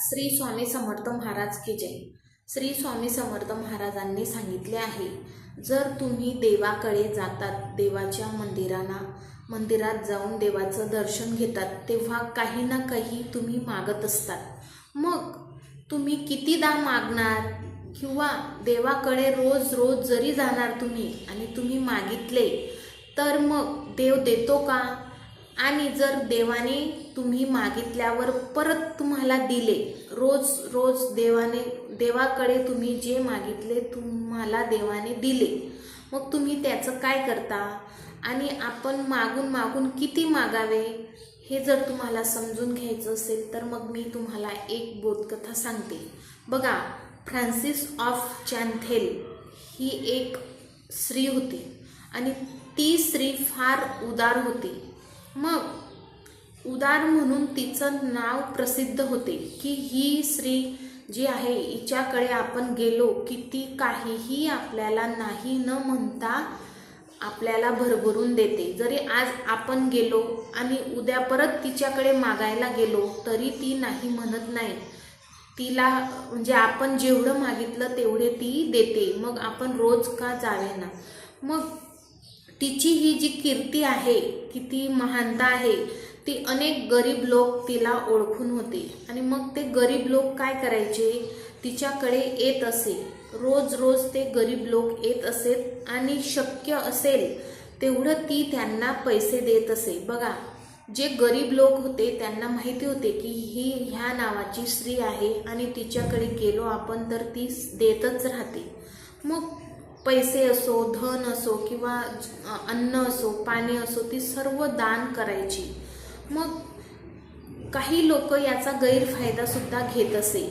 श्री स्वामी समर्थ महाराज की जय. श्री स्वामी समर्थ महाराजांनी सांगितले आहे जर तुम्ही देवाकडे जातात देवाच्या मंदिरांना मंदिरात जाऊन देवाचं दर्शन घेतात तेव्हा काही ना काही तुम्ही मागत असतात. मग तुम्ही कितीदा मागणार? किंवा देवाकडे रोज रोज जरी जाणार तुम्ही आणि तुम्ही मागितले तर मग देव देतो का? आणि जर देवाने तुम्ही मागितल्यावर परत तुम्हाला दिले रोज रोज देवाने देवाकडे तुम्ही जे मागितले तुम्हाला देवाने दिले. मग तुम्ही त्याचं काय करता? आणि आपण मागून मागून किती मागावे? हे जर तुम्हाला समजून घ्यायचं असेल तर मग मी तुम्हाला एक बोधकथा सांगते. बघा फ्रान्सिस ऑफ चॅन्थेल ही एक स्त्री होती. आणि ती स्त्री फार उदार होती. मग उदार म्हणून तिचं नाव प्रसिद्ध होते की ही स्त्री जी आहे हिच्याकडे आपण गेलो की ती काहीही आपल्याला नाही न म्हणता आपल्याला भरभरून देते. जरी आज आपण गेलो आणि उद्या परत तिच्याकडे मागायला गेलो तरी ती नाही म्हणत नाही. तिला म्हणजे आपण जेवढं मागितलं तेवढे ती देते. मग आपण रोज का जावे ना मग तिची ही जी कीर्ती आहे किती महानता आहे ती अनेक गरीब लोक तिला ओळखून होते. आणि मग ते गरीब लोक काय करायचे? तिच्याकडे येत असे. रोज रोज ते गरीब लोक येत असेत आणि शक्य असेल तेवढं ती त्यांना पैसे देत असे. बघा जे गरीब लोक होते त्यांना माहिती होते की ही ह्या नावाची स्त्री आहे आणि तिच्याकडे गेलो आपण तर ती देतच राहते. मग पैसे असो धन असो किंवा अन्न असो पाणी असो ती सर्व दान करायची. मग काही लोक याचा गैरफायदा सुद्धा घेत असे.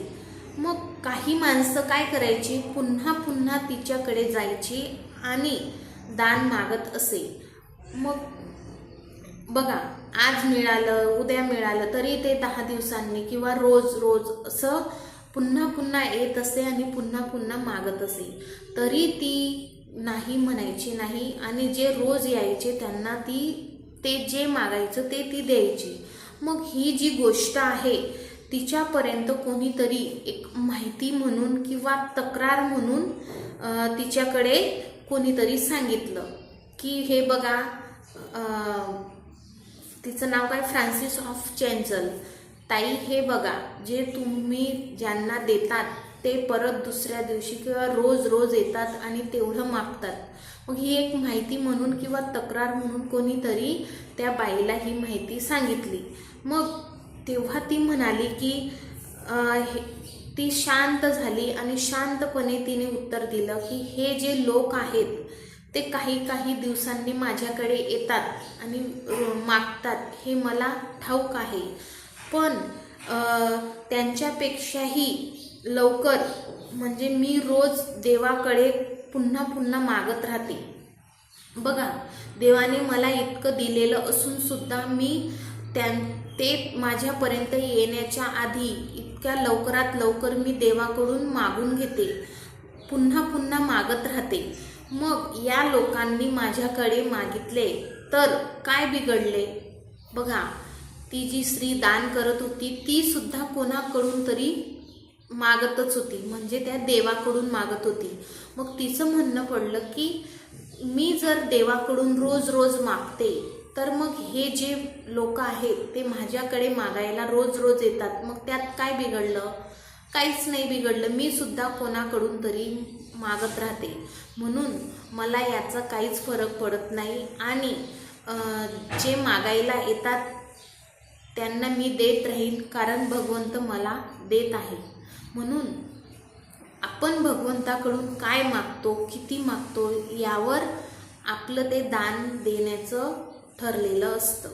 मग काही माणसं काय करायची? पुन्हा पुन्हा तिच्याकडे जायची आणि दान मागत असे. मग बघा आज मिळालं उद्या मिळालं तरी ते दहा दिवसांनी किंवा रोज रोज असं पुन्हा पुन्हा येत असे आणि पुन्हा पुन्हा मागत असे. तरी ती नाही म्हणायची नाही आणि जे रोज यायचे त्यांना ती ते जे मागायचं ते ती द्यायची. मग ही जी गोष्ट आहे तिच्यापर्यंत कोणीतरी एक माहिती म्हणून किंवा तक्रार म्हणून तिच्याकडे कोणीतरी सांगितलं की हे बघा तिचं नाव काय? फ्रान्सिस ऑफ चेंजल ताई हे बघा जे तुम्ही ज्यांना देतात ते परत दुसऱ्या दिवशी किंवा रोज रोज येतात आणि तेवढं मागतात. मग ही एक माहिती म्हणून किंवा तक्रार म्हणून कोणीतरी त्या बाईला ही माहिती सांगितली. मग तेव्हा ती म्हणाली की हे- ती शांत झाली आणि शांतपणे तिने उत्तर दिलं की हे जे लोक आहेत ते काही काही दिवसांनी माझ्याकडे येतात आणि मागतात. हे मला ठाऊक आहे. पण त्यांच्यापेक्षाही लवकर म्हणजे मी रोज देवाकडे पुन्हा पुन्हा मागत राहते. बघा देवाने मला इतकं दिलेलं असून सुद्धा मी त्यां ते माझ्यापर्यंत येण्याच्या आधी इतक्या लवकरात लवकर मी देवाकडून मागून घेते पुन्हा पुन्हा मागत राहते. मग या लोकांनी माझ्याकडे मागितले तर काय बिघडले? बघा ती जी स्त्री दान करत होती ती सुद्धा कोणाकडून तरी मागतच होती. म्हणजे त्या देवाकडून मागत होती. मग तिचं म्हणणं पडलं की मी जर देवाकडून रोज रोज मागते तर मग हे जे लोक आहेत ते माझ्याकडे मागायला रोज रोज येतात. मग त्यात काय बिघडलं? काहीच नाही बिघडलं. मी सुद्धा कोणाकडून तरी मागत राहते. म्हणून मला याचा काहीच फरक पडत नाही. आणि जे मागायला येतात त्यांना मी देत राहील कारण भगवंत मला देत आहे. म्हणून आपण भगवंताकडून काय मागतो किती मागतो यावर आपलं ते दान देण्याचं ठरलेलं असतं.